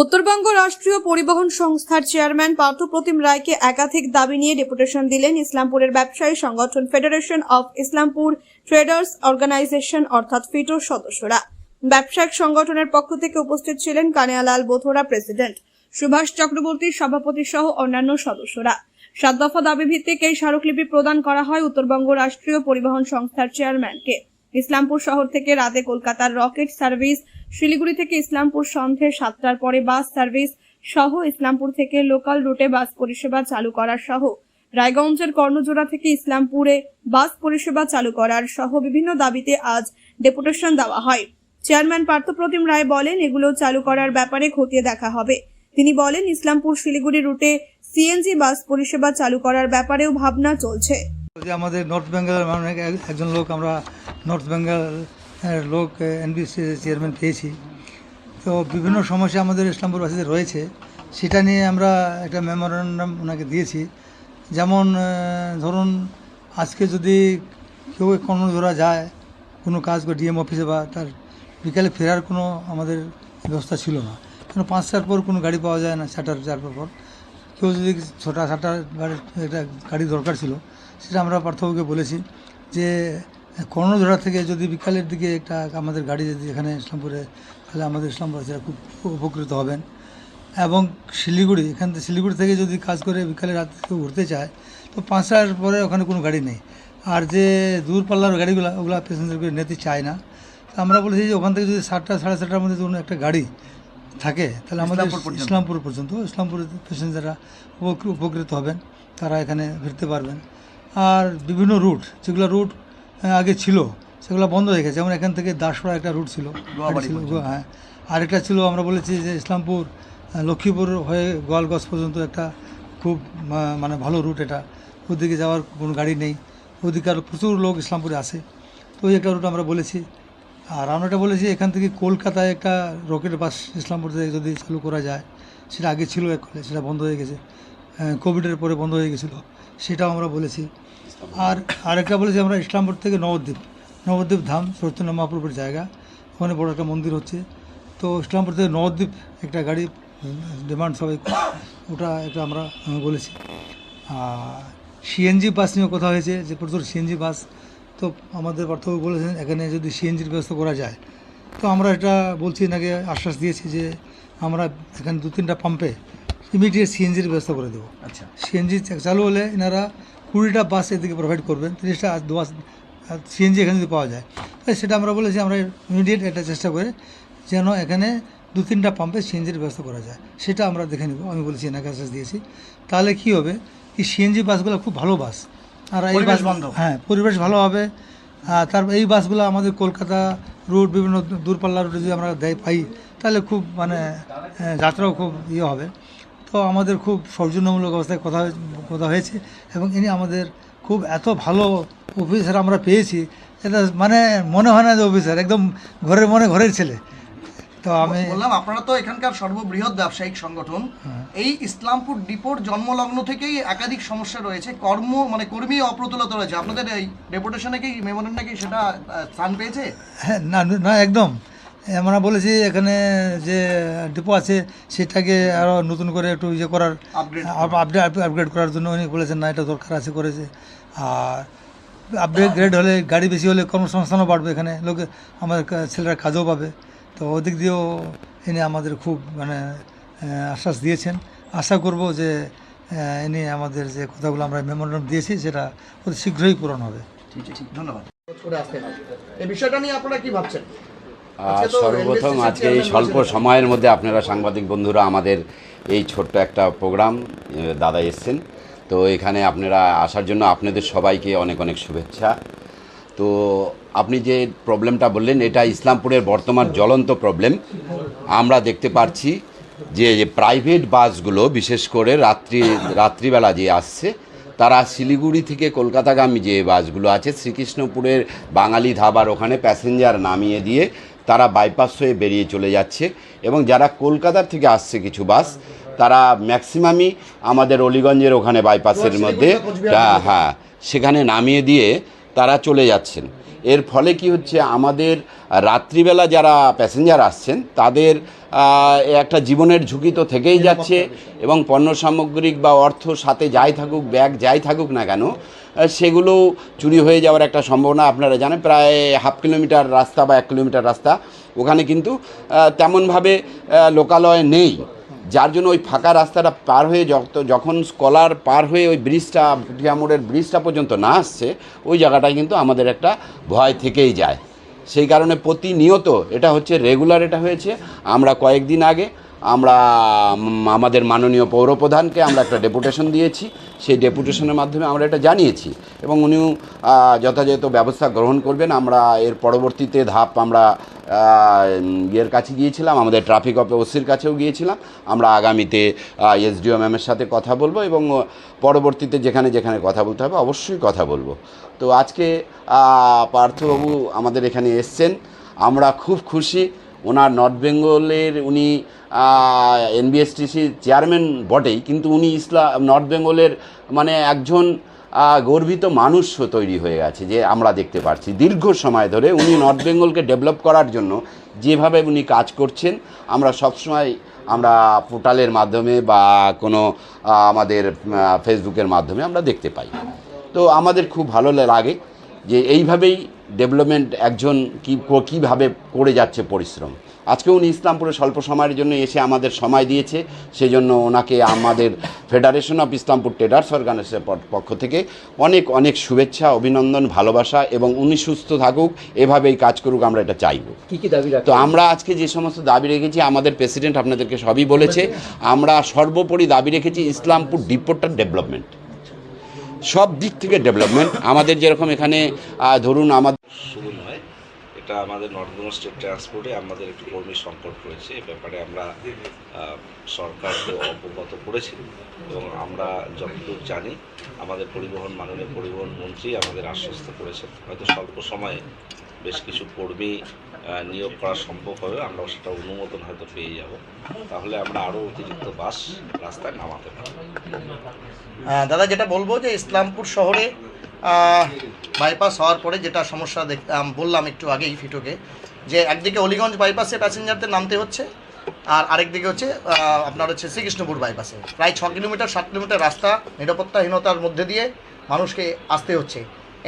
উত্তরবঙ্গ রাষ্ট্রীয় পরিবহন সংস্থার চেয়ারম্যান পার্থপ্রতিম রায়কে একাধিক দাবি নিয়ে ডেপুটেশন দিলেন ইসলামপুরের ব্যবসায়ী সংগঠন federation of Islampur traders organisation, অর্থাৎ ফিটোর সদস্যরা। ব্যবসায়িক সংগঠনের পক্ষ থেকে উপস্থিত ছিলেন কানিয়ালাল বোথরা প্রেসিডেন্ট, সুভাষ চক্রবর্তীর সভাপতি সহ অন্যান্য সদস্যরা। সাত দফা দাবি ভিত্তিক এই স্মারকলিপি প্রদান করা হয় উত্তরবঙ্গ রাষ্ট্রীয় পরিবহন সংস্থার চেয়ারম্যানকে। ইসলামপুর শহর থেকে রাতে কলকাতার রকেট সার্ভিস, শিলিগুড়ি থেকে ইসলামপুর সন্ধ্যে সাতটার পরে বাস সার্ভিস সহ ইসলামপুর থেকে লোকাল রুটে বাস পরিষেবা চালু করার সহ। রায়গঞ্জের কর্ণজোড়া থেকে ইসলামপুরে বাস পরিষেবা চালু করার সহ বিভিন্ন দাবিতে আজ ডেপুটেশন দেওয়া হয়। চেয়ারম্যান পার্থপ্রতিম রায় বলেন, এগুলো চালু করার ব্যাপারে খতিয়ে দেখা হবে। তিনি বলেন, ইসলামপুর শিলিগুড়ি রুটে সিএনজি বাস পরিষেবা চালু করার ব্যাপারেও ভাবনা চলছে। আমাদের নর্থ বেঙ্গলের একজন লোক আমরা নর্থ বেঙ্গল লোক এনবিসি চেয়ারম্যান পেয়েছি। তো বিভিন্ন সমস্যা আমাদের ইসলামপুরবাসীদের রয়েছে। সেটা নিয়ে আমরা একটা মেমোরেন্ডাম ওনাকে দিয়েছি। যেমন ধরুন, আজকে যদি কেউ কর্ণধরা যায়, কোনো কাজ করে ডিএম অফিসে বা তার বিকালে ফেরার কোনো আমাদের ব্যবস্থা ছিল না। কেন পাঁচটার পর কোনো গাড়ি পাওয়া যায় না চারটার চারটার পর। কেউ যদি ছটা সাতটা একটা গাড়ি দরকার ছিল, সেটা আমরা পার্থক্যকে বলেছি যে কর্ণধরা থেকে যদি বিকালের দিকে একটা আমাদের গাড়ি যদি এখানে ইসলামপুরে তাহলে আমাদের ইসলামবাসীরা খুব উপকৃত হবেন। এবং শিলিগুড়ি এখান থেকে শিলিগুড়ি থেকে যদি কাজ করে বিকালে রাত কেউ ঘুরতে চায় তো পাঁচটার পরে ওখানে কোনো গাড়ি নেই। আর যে দূরপাল্লার গাড়িগুলো ওগুলো প্যাসেঞ্জারকে নিতে চায় না। তো আমরা বলেছি যে ওখান থেকে যদি সাতটা সাড়ে সাতটার মধ্যে কোনো একটা গাড়ি থাকে তাহলে আমাদের ইসলামপুর পর্যন্ত। ইসলামপুর প্যাসেঞ্জাররা উপকৃ- উপকৃত হবেন। তারা এখানে ফিরতে পারবেন। আর বিভিন্ন রুট যেগুলো রুট আগে ছিল। সেগুলো বন্ধ হয়ে গেছে। যেমন এখান থেকে দাসপাড়া একটা রুট ছিল। ছিল হ্যাঁ। আরেকটা ছিল আমরা বলেছি যে ইসলামপুর লক্ষ্মীপুর হয়ে গোয়ালগঞ্জ পর্যন্ত একটা খুব মানে ভালো রুট এটা। ওদিকে যাওয়ার কোনো গাড়ি নেই। ওদিকে আর প্রচুর লোক ইসলামপুরে আসে। তো ওই একটা রুট আমরা বলেছি। আর আমরা বলেছি এখান থেকে কলকাতায় একটা রকেট বাস ইসলামপুর থেকে যদি চালু করা যায় সেটা আগে ছিল এক সেটা বন্ধ হয়ে গেছে। কোভিডের পরে বন্ধ হয়ে গেছিল, সেটাও আমরা বলেছি। আর আরেকটা বলেছি আমরা ইসলামপুর থেকে নবদ্বীপ নবদ্বীপ ধাম, চৈতন্য মহাপ্রভুর জায়গা। ওখানে বড় একটা মন্দির হচ্ছে। তো ইসলামপুর থেকে নবদ্বীপ একটা গাড়ি ডিমান্ড সবাই ওটা একটা আমরা বলেছি। সিএনজি বাস নিয়ে কথা হয়েছে, যে প্রচুর সিএনজি বাস তো আমাদের পার্থক্য বলেছেন, এখানে যদি সিএনজির ব্যবস্থা করা যায়। তো আমরা এটা বলছি নাকি আশ্বাস দিয়েছি যে আমরা এখানে দু তিনটা পাম্পে ইমিডিয়েট সিএনজির ব্যবস্থা করে দেবো। আচ্ছা। সিএনজি চালু হলে এনারা কুড়িটা বাস এদিকে প্রোভাইড করবেন তিরিশটা বাস সিএনজি এখানে যদি পাওয়া যায়। তাই সেটা আমরা বলেছি আমরা ইমিডিয়েট একটা চেষ্টা করে যেন এখানে দু তিনটা পাম্পে সিএনজির ব্যবস্থা করা যায়। সেটা আমরা দেখে নেব আমি বলেছি এনাকে আশ্বাস দিয়েছি। তাহলে কি হবে? এই সিএনজি বাসগুলো খুব ভালো বাস আর এই বাস বান্ধব। হ্যাঁ পরিবেশ ভালো হবে। আর তার এই বাসগুলো আমাদের কলকাতা রুট বিভিন্ন দূরপাল্লা রুটে যদি আমরা দেয় পাই তাহলে খুব মানে যাত্রাও খুব ইয়ে হবে। তো আমাদের খুব সৌজন্যমূলক অবস্থায় কথা কথা হয়েছে এবং ইনি আমাদের খুব এত ভালো অফিসার আমরা পেয়েছি। এটা মানে মনে হয় না যে অফিসার একদম ঘরের মনে ঘরের ছেলে। তো আমি বললাম আপনারা তো এখানকার সর্ববৃহৎ ব্যবসায়িক সংগঠন। হ্যাঁ। এই ইসলামপুর ডিপোর জন্মলগ্ন থেকেই একাধিক সমস্যা রয়েছে। কর্ম মানে কর্মী অপ্রতুলতা রয়েছে। আপনাদের এই ডেপুটেশনে কি মেমোরেন্ডে কি সেটা স্থান পেয়েছে? হ্যাঁ না না একদম। আমরা বলেছি এখানে যে ডিপো আছে সেটাকে আরও নতুন করে একটু ইয়ে করার আপডেট আপগ্রেড করার। জন্য উনি বলেছেন না এটা দরকার আছে করেছে। আর আপগ্রেড হলে গাড়ি বেশি হলে কর্মসংস্থানও বাড়বে এখানে লোকে আমাদের ছেলেরা কাজও পাবে। তো ওদিক দিয়েও ইনি আমাদের খুব মানে আশ্বাস দিয়েছেন। আশা করব যে ইনি আমাদের যে কথাগুলো আমরা মেমোরেন্ডাম দিয়েছি সেটা অতি শীঘ্রই পূরণ হবে। ঠিক আছে ঠিক ধন্যবাদ। এই বিষয়টা নিয়ে আপনারা কি ভাবছেন? সর্বপ্রথম আজকে এই স্বল্প সময়ের মধ্যে আপনারা সাংবাদিক বন্ধুরা আমাদের এই ছোট্ট একটা প্রোগ্রাম দাদা এসছেন। তো এখানে আপনারা আসার জন্য আপনাদের সবাইকে অনেক অনেক শুভেচ্ছা। তো আপনি যে প্রবলেমটা বললেন এটা ইসলামপুরের বর্তমান জ্বলন্ত প্রবলেম। আমরা দেখতে পারছি যে যে প্রাইভেট বাসগুলো বিশেষ করে রাত্রি রাত্রিবেলা যে আসছে তারা শিলিগুড়ি থেকে কলকাতাগামী যে বাসগুলো আছে শ্রীকৃষ্ণপুরের বাঙালি ধাবার ওখানে প্যাসেঞ্জার নামিয়ে দিয়ে তারা বাইপাস হয়ে বেরিয়ে চলে যাচ্ছে এবং যারা কলকাতার থেকে আসছে কিছু বাস তারা ম্যাক্সিমামই আমাদের অলিগঞ্জের ওখানে বাইপাসের মধ্যে হ্যাঁ হ্যাঁ সেখানে নামিয়ে দিয়ে তারা চলে যাচ্ছেন। এর ফলে কি হচ্ছে আমাদের রাত্রিবেলা যারা প্যাসেঞ্জার আসছেন তাদের একটা জীবনের ঝুঁকি তো থেকেই যাচ্ছে এবং পণ্য সামগ্রিক বা অর্থ সাথে যাই থাকুক ব্যাগ যাই থাকুক না কেন সেগুলো চুরি হয়ে যাওয়ার একটা সম্ভাবনা আপনারা জানেন প্রায় হাফ কিলোমিটার রাস্তা বা এক কিলোমিটার রাস্তা ওখানে কিন্তু তেমনভাবে লোকালয় নেই। যার জন্য ওই ফাঁকা রাস্তাটা পার হয়ে যখন স্কলার পার হয়ে ওই ব্রিজটা মোড়ের ব্রিজটা পর্যন্ত না আসছে, ওই জায়গাটায় কিন্তু আমাদের একটা ভয় থেকেই যায়। সেই কারণে প্রতিনিয়ত এটা হচ্ছে রেগুলার এটা হয়েছে। আমরা কয়েকদিন আগে আমরা আমাদের মাননীয় পৌরপ্রধানকে আমরা একটা ডেপুটেশন দিয়েছি। সেই ডেপুটেশনের মাধ্যমে আমরা এটা জানিয়েছি এবং উনিও যথাযথ ব্যবস্থা গ্রহণ করবেন। আমরা এর পরবর্তীতে ধাপ আমরা ইয়ের কাছে গিয়েছিলাম, আমাদের ট্রাফিক ওসির কাছেও গিয়েছিলাম। আমরা আগামীতে এসডিও ম্যামের সাথে কথা বলব এবং পরবর্তীতে যেখানে যেখানে কথা বলতে হবে, অবশ্যই কথা বলব। তো আজকে পার্থবাবু আমাদের এখানে এসছেন। আমরা খুব খুশি, ওনার নর্থ বেঙ্গলের উনি এনবিএসটিসি চেয়ারম্যান বটেই, কিন্তু উনি ইসলাম নর্থ বেঙ্গলের মানে একজন গর্বিত মানুষ তৈরি হয়ে গেছে যে আমরা দেখতে পাচ্ছি দীর্ঘ সময় ধরে উনি নর্থ বেঙ্গলকে ডেভেলপ করার জন্য যেভাবে উনি কাজ করছেন, আমরা সবসময় আমরা পোর্টালের মাধ্যমে বা কোনো আমাদের ফেসবুকের মাধ্যমে আমরা দেখতে পাই। তো আমাদের খুব ভালো লাগে যে এইভাবেই ডেভেলপমেন্ট একজন কী, কীভাবে করে যাচ্ছে পরিশ্রম। আজকে উনি ইসলামপুরে স্বল্প সময়ের জন্য এসে আমাদের সময় দিয়েছে সেজন্য ওনাকে আমাদের ফেডারেশন অফ ইসলামপুর ট্রেডার্স অর্গানাইজেশনের পক্ষ থেকে অনেক অনেক শুভেচ্ছা অভিনন্দন ভালোবাসা এবং উনি সুস্থ থাকুক এভাবেই কাজ করুক আমরা এটা চাইব। কি কি দাবি তো আমরা আজকে যে সমস্ত দাবি রেখেছি আমাদের প্রেসিডেন্ট আপনাদেরকে সবই বলেছে আমরা সর্বোপরি দাবি রেখেছি ইসলামপুর ডিপোর্টার ডেভেলপমেন্ট সব দিক থেকে ডেভেলপমেন্ট আমাদের যেরকম এখানে ধরুন আমাদের এটা আমাদের বেঙ্গল স্টেট ট্রান্সপোর্টে আমাদের একটি কর্মী সংকট রয়েছে, এ ব্যাপারে আমরা সরকারকে অবগত করেছি এবং আমরা যতদূর জানি আমাদের পরিবহন, মাননীয় পরিবহন মন্ত্রী আমাদের আশ্বস্ত করেছেন। হয়তো স্বল্প সময়ে বেশ কিছু কর্মী নিয়োগ করা সম্ভব হবে আমরা সেটা অনুমোদন হয়তো পেয়ে যাব। তাহলে আমরা আরও অতিরিক্ত বাস রাস্তায় নামাতে পারব। দাদা যেটা বলব যে ইসলামপুর শহরে বাইপাস হওয়ার পরে যেটা সমস্যা দেখ বললাম একটু আগেই ফিটোকে, যে একদিকে অলিগঞ্জ বাইপাসে প্যাসেঞ্জারদের নামতে হচ্ছে, আর আরেকদিকে হচ্ছে আপনার হচ্ছে শ্রীকৃষ্ণপুর বাইপাসে প্রায় ছ কিলোমিটার, সাত কিলোমিটার রাস্তা নিরাপত্তাহীনতার মধ্যে দিয়ে মানুষকে আসতে হচ্ছে।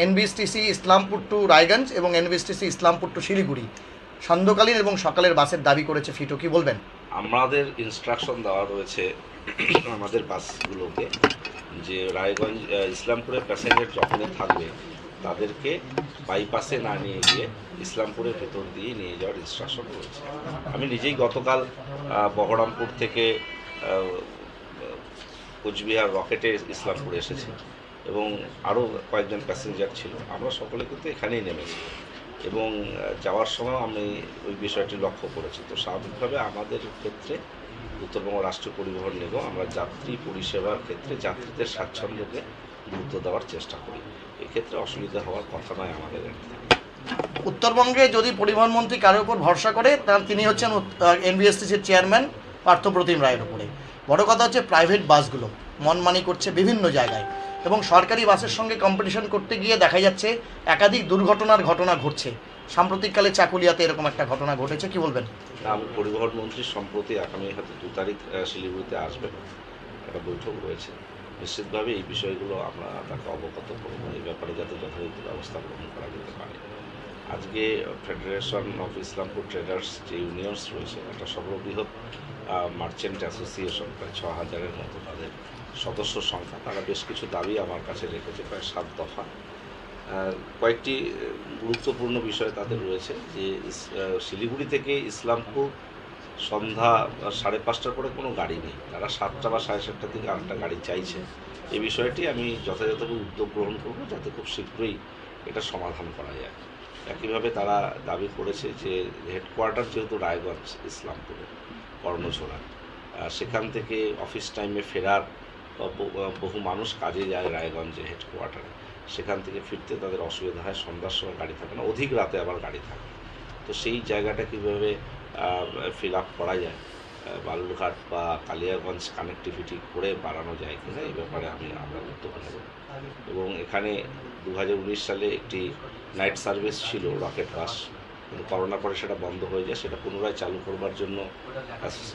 এনবিএসটিসি ইসলামপুর টু রায়গঞ্জ এবং এনবিএসটিসি ইসলামপুর টু শিলিগুড়ি। সান্ধ্যকালীন এবং সকালের বাসের দাবি করেছে ফিটো, কি বলবেন? আমাদের ইনস্ট্রাকশন দেওয়া রয়েছে আমাদের বাসগুলোকে। যে রায়গঞ্জ ইসলামপুরের প্যাসেঞ্জার যখনই থাকবে, তাদেরকে বাইপাসে না নিয়ে গিয়ে ইসলামপুরের ভেতর দিয়ে নিয়ে যাওয়ার ইনস্ট্রাকশন রয়েছে। আমি নিজেই গতকাল বহরমপুর থেকে কোচবিহার রকেটে ইসলামপুরে এসেছি এবং আরও কয়েকজন প্যাসেঞ্জার ছিল। আমরা সকলে কিন্তু এখানেই নেমেছি এবং যাওয়ার সময় আমি ওই বিষয়টি লক্ষ্য করেছি। তো স্বাভাবিকভাবে আমাদের ক্ষেত্রে উত্তরবঙ্গ রাষ্ট্রীয় পরিবহন নিগম আমরা যাত্রী পরিষেবার ক্ষেত্রে যাত্রীদের স্বাচ্ছন্দ্যকে গুরুত্ব দেওয়ার চেষ্টা করি। এক্ষেত্রে অসুবিধা হওয়ার কথা নয় আমাদের উত্তরবঙ্গে যদি পরিবহন মন্ত্রী কারোর উপর ভরসা করে তার তিনি হচ্ছেন এনবিএসটিসির চেয়ারম্যান পার্থপ্রতিম রায়ের উপরে। বড় কথা হচ্ছে প্রাইভেট বাসগুলো মনমানি করছে বিভিন্ন জায়গায়। এবং সরকারি বাসের সঙ্গে কম্পিটিশন করতে গিয়ে দেখা যাচ্ছে একাধিক দুর্ঘটনার ঘটনা ঘটছে। সাম্প্রতিককালে চাকুলিয়াতে এরকম একটা ঘটনা ঘটেছে, কি বলবেন? আমি পরিবহন মন্ত্রী সম্প্রতি আগামী হয়তো দু তারিখ শিলিগুড়িতে আসবেন। একটা বৈঠক রয়েছে। নিশ্চিতভাবে এই বিষয়গুলো আমরা তাকে অবগত করব। এই ব্যাপারে যাতে যথাযথ ব্যবস্থা গ্রহণ করা যেতে পারে। আজকে ফেডারেশন অফ ইসলামপুর ট্রেডার্স যে ইউনিয়নস রয়েছে, একটা সর্ববৃহৎ মার্চেন্ট অ্যাসোসিয়েশন প্রায় ছ হাজারের মতো তাদের সদস্য সংখ্যা। তারা বেশ কিছু দাবি আমার কাছে রেখেছে, প্রায় সাত দফা। কয়েকটি গুরুত্বপূর্ণ বিষয় তাদের রয়েছে যে শিলিগুড়ি থেকে ইসলামপুর সন্ধ্যা সাড়ে পাঁচটার পরে কোনো গাড়ি নেই। তারা সাতটা বা সাড়ে সাতটার দিকে আরেকটা গাড়ি চাইছে। এই বিষয়টি আমি যথাযথভাবে উদ্যোগ গ্রহণ করব যাতে খুব শীঘ্রই এটা সমাধান করা যায়। একইভাবে তারা দাবি করেছে যে হেডকোয়ার্টার যেহেতু রায়গঞ্জ ইসলামপুরে কর্মছোড়া আহ, সেখান থেকে অফিস টাইমে ফেরার বহু মানুষ কাজে যায় রায়গঞ্জে হেডকোয়ার্টারে। সেখান থেকে ফিরতে তাদের অসুবিধা হয়, সন্ধ্যার সময় গাড়ি থাকে না, অধিক রাতে আবার গাড়ি থাকে। তো সেই জায়গাটা কীভাবে ফিল আপ করা যায়? বালুরঘাট বা কালিয়াগঞ্জ কানেক্টিভিটি করে বাড়ানো যায় কিনা, এই ব্যাপারে আমি আমরা উদ্যোগ এবং এখানে দু হাজার উনিশ সালে একটি নাইট সার্ভিস ছিল রকেট বাস কিন্তু করোনার পরে সেটা বন্ধ হয়ে যায়, সেটা পুনরায় চালু করবার জন্য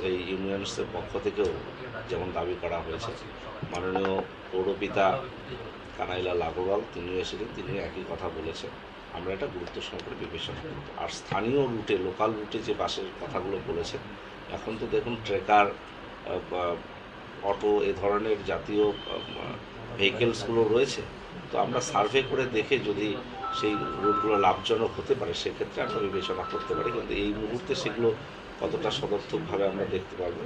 এই ইউনিয়নসের পক্ষ থেকেও যেমন দাবি করা হয়েছে, মাননীয় পৌরপিতা কানাইলাল আগরওয়াল তিনিও এসেছেন, তিনিও একই কথা বলেছেন। আমরা এটা গুরুত্ব সহকারে বিবেচনা করব। আর স্থানীয় রুটে, লোকাল রুটে যে বাসের কথাগুলো বলেছেন, এখন তো দেখুন ট্রেকার অটো এ ধরনের জাতীয় ভেহিকেলসগুলো রয়েছে, তো আমরা সার্ভে করে দেখে যদি সেই রুটগুলো লাভজনক হতে পারে, সেক্ষেত্রে আমরা বিবেচনা করতে পারি। কিন্তু এই মুহূর্তে সেগুলো কতটা সদর্থকভাবে আমরা দেখতে পারব,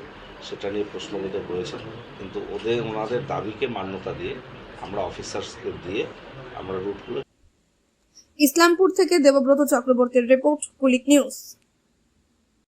সেটা নিয়ে প্রশ্নবোধক রয়েছে কিন্তু ওদের, ওনাদের দাবিকে মান্যতা দিয়ে আমরা অফিসার্সকে দিয়ে আমরা রুটগুলো ইসলামপুর থেকে দেবব্রত চক্রবর্তীর রিপোর্ট, কুলিক নিউজ।